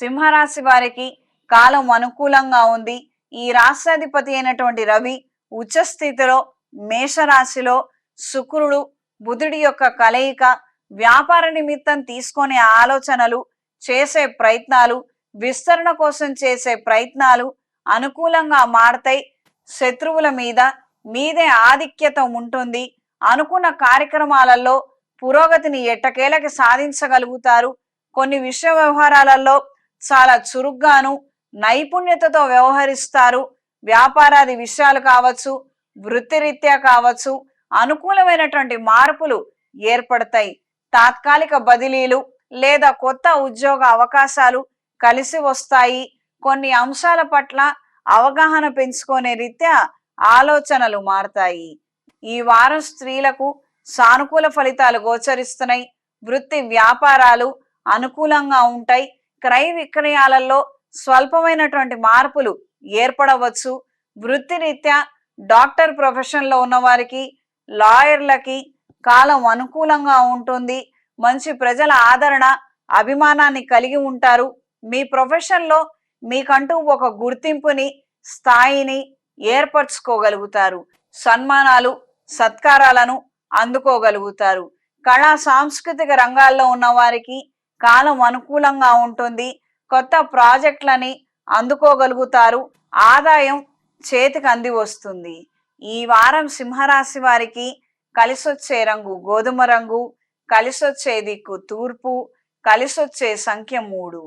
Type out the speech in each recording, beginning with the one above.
సింహరాశి వారికి కాలం అనుకూలంగా ఉంది. ఈ రాష్ట్రాధిపతి అయినటువంటి రవి ఉచ్చస్థితిలో మేషరాశిలో శుక్రుడు బుధుడి యొక్క కలయిక వ్యాపార నిమిత్తం తీసుకునే ఆలోచనలు చేసే ప్రయత్నాలు విస్తరణ కోసం చేసే ప్రయత్నాలు అనుకూలంగా మారతాయి. శత్రువుల మీద మీదే ఆధిక్యత ఉంటుంది. అనుకున్న కార్యక్రమాలలో పురోగతిని ఎట్టకేలకి సాధించగలుగుతారు. కొన్ని విషయ వ్యవహారాలలో చాలా చురుగ్గాను నైపుణ్యతతో వ్యవహరిస్తారు. వ్యాపారాది విషయాలు కావచ్చు వృత్తిరీత్యా కావచ్చు అనుకూలమైనటువంటి మార్పులు ఏర్పడతాయి. తాత్కాలిక బదిలీలు లేదా కొత్త ఉద్యోగ అవకాశాలు కలిసి వస్తాయి. కొన్ని అంశాల పట్ల అవగాహన పెంచుకునే రీత్యా ఆలోచనలు మారతాయి. ఈ వారం స్త్రీలకు సానుకూల ఫలితాలు గోచరిస్తున్నాయి. వృత్తి వ్యాపారాలు అనుకూలంగా ఉంటాయి. క్రయ విక్రయాలలో స్వల్పమైనటువంటి మార్పులు ఏర్పడవచ్చు. వృత్తిరీత్యా డాక్టర్ ప్రొఫెషన్లో ఉన్నవారికి లాయర్లకి కాలం అనుకూలంగా ఉంటుంది. మంచి ప్రజల ఆదరణ అభిమానాన్ని కలిగి ఉంటారు. మీ ప్రొఫెషన్లో మీకంటూ ఒక గుర్తింపుని స్థాయిని ఏర్పరచుకోగలుగుతారు. సన్మానాలు సత్కారాలను అందుకోగలుగుతారు. కళా సాంస్కృతిక రంగాల్లో ఉన్నవారికి కాలం అనుకూలంగా ఉంటుంది. కొత్త ప్రాజెక్టులని అందుకోగలుగుతారు. ఆదాయం చేతికి అంది వస్తుంది. ఈ వారం సింహరాశి వారికి కలిసొచ్చే రంగు గోధుమ రంగు కలిసొచ్చే దిక్కు తూర్పు కలిసొచ్చే సంఖ్య మూడు.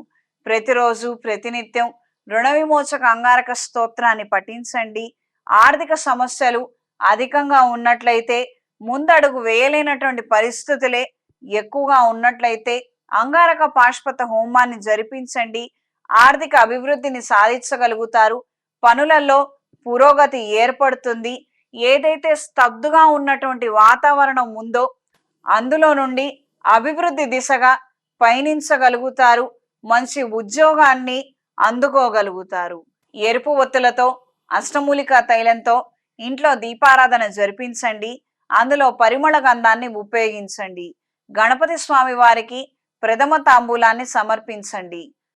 ప్రతిరోజు ప్రతినిత్యం రుణ విమోచక అంగారక స్తోత్రాన్ని పఠించండి. ఆర్థిక సమస్యలు అధికంగా ఉన్నట్లయితే ముందడుగు వేయలేనటువంటి పరిస్థితులే ఎక్కువగా ఉన్నట్లయితే అంగారక పాశ్పత హోమాన్ని జరిపించండి. ఆర్థిక అభివృద్ధిని సాధించగలుగుతారు. పనులలో పురోగతి ఏర్పడుతుంది. ఏదైతే స్తబ్దుగా ఉన్నటువంటి వాతావరణం ఉందో అందులో నుండి అభివృద్ధి దిశగా పయనించగలుగుతారు. మంచి ఉద్యోగాన్ని అందుకోగలుగుతారు. ఎరుపు ఒత్తులతో అష్టమూలిక తైలంతో ఇంట్లో దీపారాధన జరిపించండి. అందులో పరిమళ గంధాన్ని ఉపయోగించండి. గణపతి స్వామి వారికి ప్రథమ తాంబూలాన్ని సమర్పించండి.